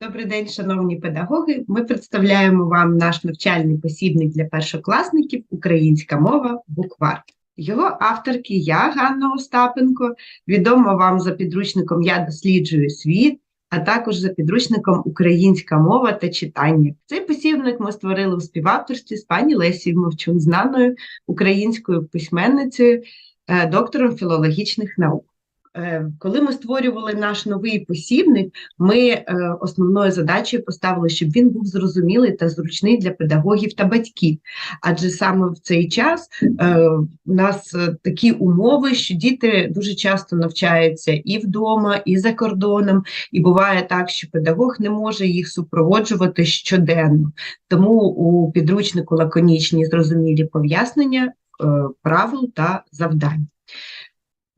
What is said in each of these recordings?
Добрий день, шановні педагоги. Ми представляємо вам наш навчальний посібник для першокласників Українська мова буквар. Його авторки я, Ганна Остапенко, відома вам за підручником Я досліджую світ, а також за підручником Українська мова та читання. Цей посібник ми створили у співавторстві з пані Лесією Мовчун, знаною українською письменницею, е, доктором філологічних наук. Е, Коли ми створювали наш новий посібник, ми е, основною задачею поставили, щоб він був зрозумілий та зручний для педагогів та батьків. Адже саме в цей час у нас е, такі умови, що діти дуже часто навчаються і вдома, і за кордоном, і буває так, що педагог не може їх супроводжувати щоденно. Тому у підручнику лаконічні зрозумілі пояснення правил та завдань.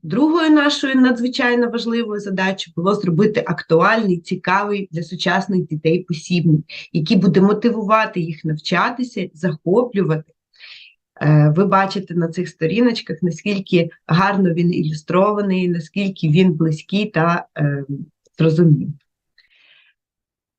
Другою нашою надзвичайно важливою задачею було зробити актуальний, цікавий для сучасних дітей посібник, який буде мотивувати їх навчатися, захоплювати. Е, Ви бачите на цих сторіночках, наскільки гарно він ілюстрований, наскільки він близький та е, зрозумілий.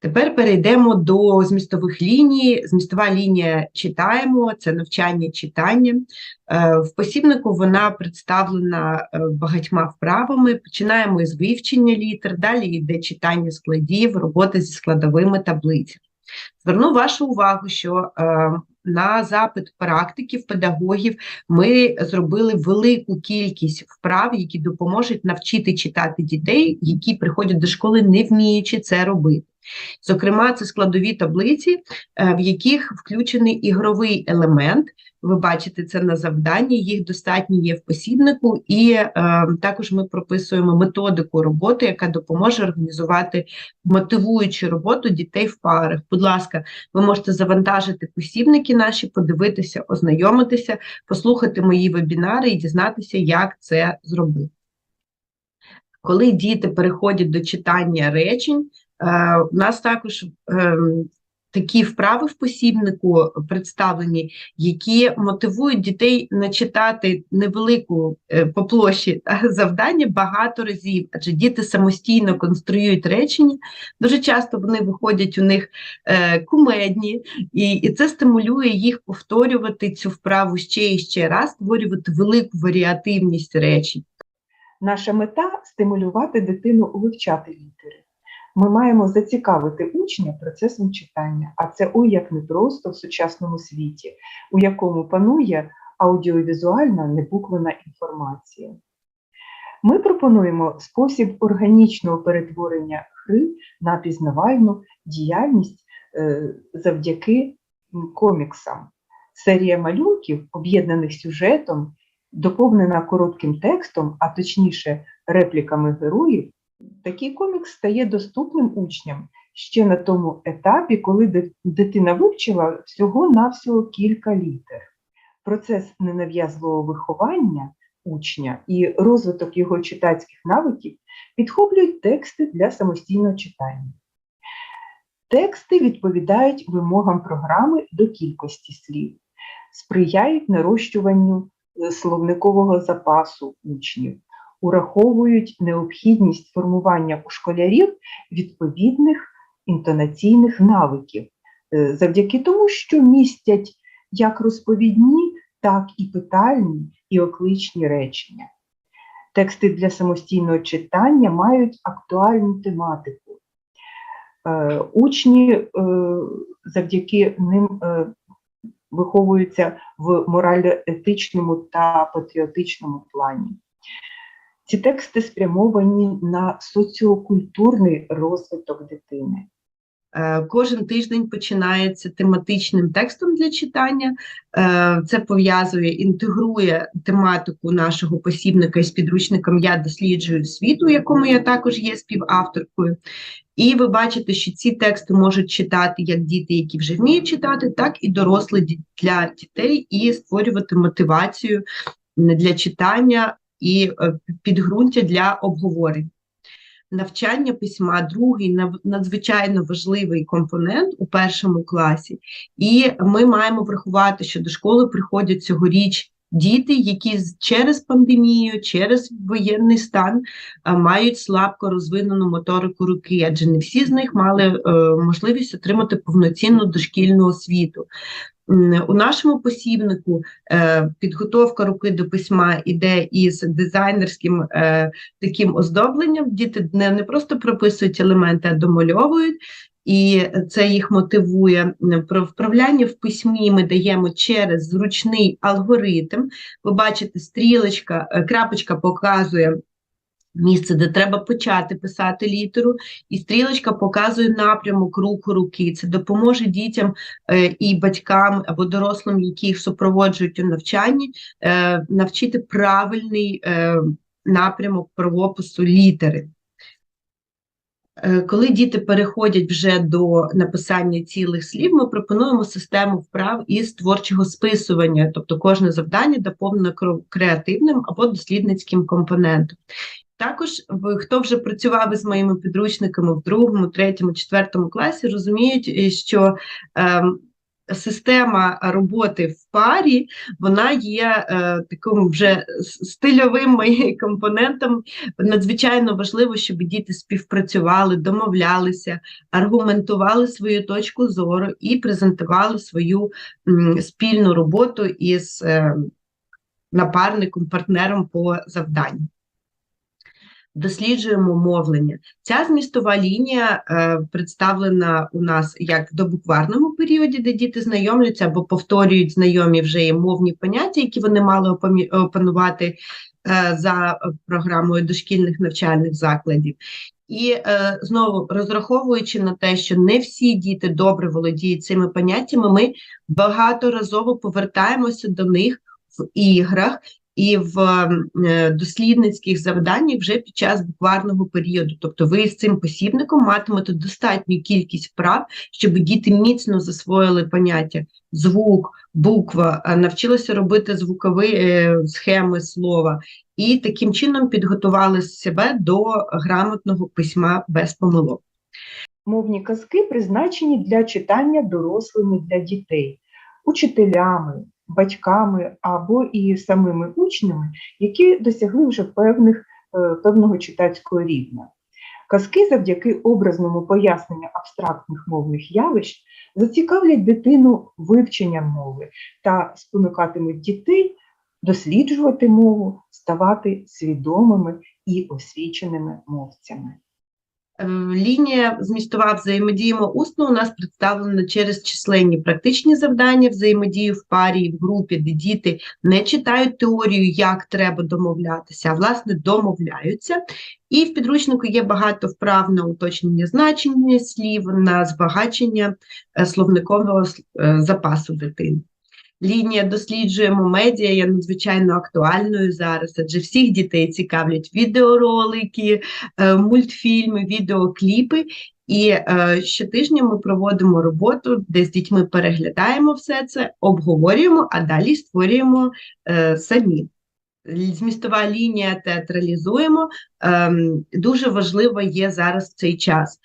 Тепер перейдемо до змістових ліній. Змістова лінія читаємо, це навчання читання. Е, В посібнику вона представлена е, багатьма вправами. Починаємо із вивчення літер, далі йде читання складів, робота зі складовими таблицями. Зверну вашу увагу, що е, на запит практиків, педагогів ми зробили велику кількість вправ, які допоможуть навчити читати дітей, які приходять до школи, не вміючи це робити. Зокрема, це складові таблиці, е, в яких включений ігровий елемент. Ви бачите це на завданні, їх достатньо є в посібнику, і е, також ми прописуємо методику роботи, яка допоможе організувати мотивуючу роботу дітей в парах. Будь ласка, ви можете завантажити посібники наші, подивитися, ознайомитися, послухати мої вебінари і дізнатися, як це зробити. Коли діти переходять до читання речень, у нас також ем, такі вправи в посібнику представлені, які мотивують дітей начитати невелику е, по площі завдання багато разів, адже діти самостійно конструюють речення. Дуже часто вони виходять у них е, кумедні, і це стимулює їх повторювати цю вправу ще і ще раз, створювати велику варіативність речень. Наша мета стимулювати дитину вивчати літери. Ми маємо зацікавити учня процесом читання, а це ой як непросто в сучасному світі, у якому панує аудіовізуальна небуквена інформація. Ми пропонуємо спосіб органічного перетворення гри на пізнавальну діяльність е, завдяки коміксам. Серія малюнків, об'єднаних сюжетом, доповнена коротким текстом, а точніше репліками героїв, такий комікс стає доступним учням ще на тому етапі, коли дитина вивчила всього-навсього кілька літер. Процес ненав'язливого виховання учня і розвиток його читацьких навиків підхоплюють тексти для самостійного читання. Тексти відповідають вимогам програми до кількості слів, сприяють нарощуванню е, словникового запасу учнів, ураховують необхідність формування у школярів відповідних інтонаційних навиків, е, завдяки тому, що містять як розповідні, так і питальні і окличні речення. Тексти для самостійного читання мають актуальну тематику. Е, Учні е, завдяки ним виховуються в морально-етичному та патріотичному плані. Ці тексти спрямовані на соціокультурний розвиток дитини. Е, Кожен тиждень починається тематичним текстом для читання. Е, Це пов'язує, інтегрує тематику нашого посібника із підручником Я досліджую світ, у якому я також є співавторкою. І ви бачите, що ці тексти можуть читати як діти, які вже вміють читати, так і дорослі для дітей, і створювати мотивацію для читання і е, підґрунтя для обговорень навчання письма другий надзвичайно важливий компонент у першому класі, і ми маємо врахувати, що до школи приходять цьогоріч діти, які через пандемію, через воєнний стан мають слабко розвинену моторику руки, адже не всі з них мали е, можливість отримати повноцінну дошкільну освіту. У нашому посібнику е, підготовка руки до письма іде із дизайнерським е, таким оздобленням. Діти не, не просто прописують елементи, а домальовують. І це їх мотивує. Про вправляння в письмі ми даємо через зручний алгоритм. Ви бачите, стрілочка, е, крапочка показує місце, де треба почати писати літеру, і стрілочка показує напрямок руху руки. Це допоможе дітям е, і батькам або дорослим, які їх супроводжують у навчанні, е, навчити правильний е, напрямок правопису літери. Коли діти переходять вже до написання цілих слів, ми пропонуємо систему вправ із творчого списування, тобто кожне завдання доповнено креативним або дослідницьким компонентом. Також хто вже працював із моїми підручниками в другому, третьому, четвертому класі, розуміють, е, що ем, система роботи в парі вона є е, таким вже стильовим компонентом. Надзвичайно важливо, щоб діти співпрацювали, домовлялися, аргументували свою точку зору і презентували свою м, спільну роботу із е, напарником, партнером по завданню. Досліджуємо мовлення. Ця змістова лінія е, представлена у нас як в добукварному періоді, де діти знайомляться або повторюють знайомі вже є мовні поняття, які вони мали опанувати е, за програмою дошкільних навчальних закладів. І е, знову розраховуючи на те, що не всі діти добре володіють цими поняттями, ми багаторазово повертаємося до них в іграх і в е, дослідницьких завданнях вже під час букварного періоду. Тобто ви з цим посібником матимете достатню кількість вправ, щоб діти міцно засвоїли поняття звук, буква, е, навчилися робити звукові е, схеми слова, і таким чином підготували себе до грамотного письма без помилок. Мовні казки призначені для читання дорослими для дітей, учителями, батьками або і самими учнями, які досягли вже певних, е, певного читацького рівня. Казки завдяки образному поясненню абстрактних мовних явищ зацікавлять дитину вивченням мови та спонукатимуть дітей досліджувати мову, ставати свідомими і освіченими мовцями. Е, Лінія змістова взаємодіємо усно у нас представлена через численні практичні завдання, взаємодію в парі, в групі, де діти не читають теорію, як треба домовлятися, а власне домовляються. І в підручнику є багато вправ на уточнення значення слів, на збагачення е, словникового е, запасу дитини. Лінія досліджуємо медіа є надзвичайно актуальною зараз, адже всіх дітей цікавлять відеоролики, е, мультфільми, відеокліпи. І е, щотижня ми проводимо роботу, де з дітьми переглядаємо все це, обговорюємо, а далі створюємо е, самі. Змістова лінія театралізуємо. Ем, дуже важливо є зараз цей час.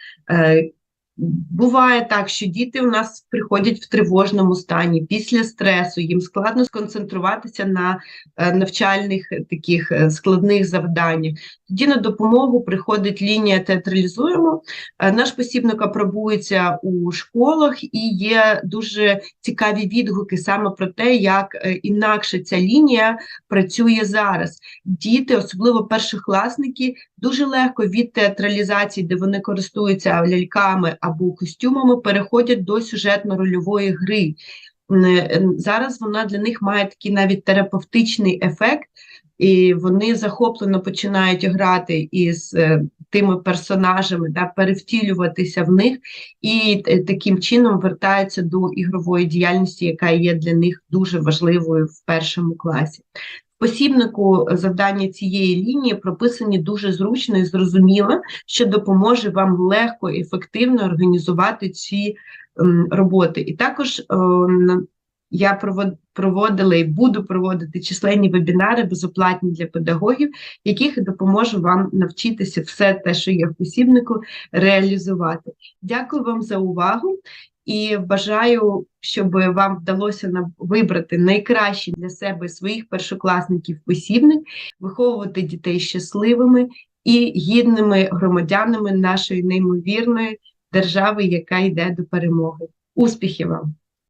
Буває так, що діти у нас приходять в тривожному стані після стресу, їм складно сконцентруватися на е, навчальних таких е, складних завданнях. Тоді на допомогу приходить лінія театралізуємо. Е, Наш посібник апробується у школах і є дуже цікаві відгуки саме про те, як інакше ця лінія працює зараз. Діти, особливо першокласники, дуже легко від театралізації, де вони користуються ляльками або костюмами, переходять до сюжетно-рольової гри. Е, Зараз вона для них має такий навіть терапевтичний ефект, і вони захоплено починають грати із е, тими персонажами, да, перевтілюватися в них, і е, таким чином вертаються до ігрової діяльності, яка є для них дуже важливою в першому класі. Посібнику завдання цієї лінії прописані дуже зручно і зрозуміло, що допоможе вам легко і ефективно організувати ці ем, роботи. І також е, я проводила і буду проводити численні вебінари безоплатні для педагогів, яких допоможу вам навчитися все те, що є в посібнику, реалізувати. Дякую вам за увагу і бажаю, щоб вам вдалося на вибрати найкращі для себе своїх першокласників посібник, виховувати дітей щасливими і гідними громадянами нашої неймовірної держави, яка йде до перемоги. Успіхів вам!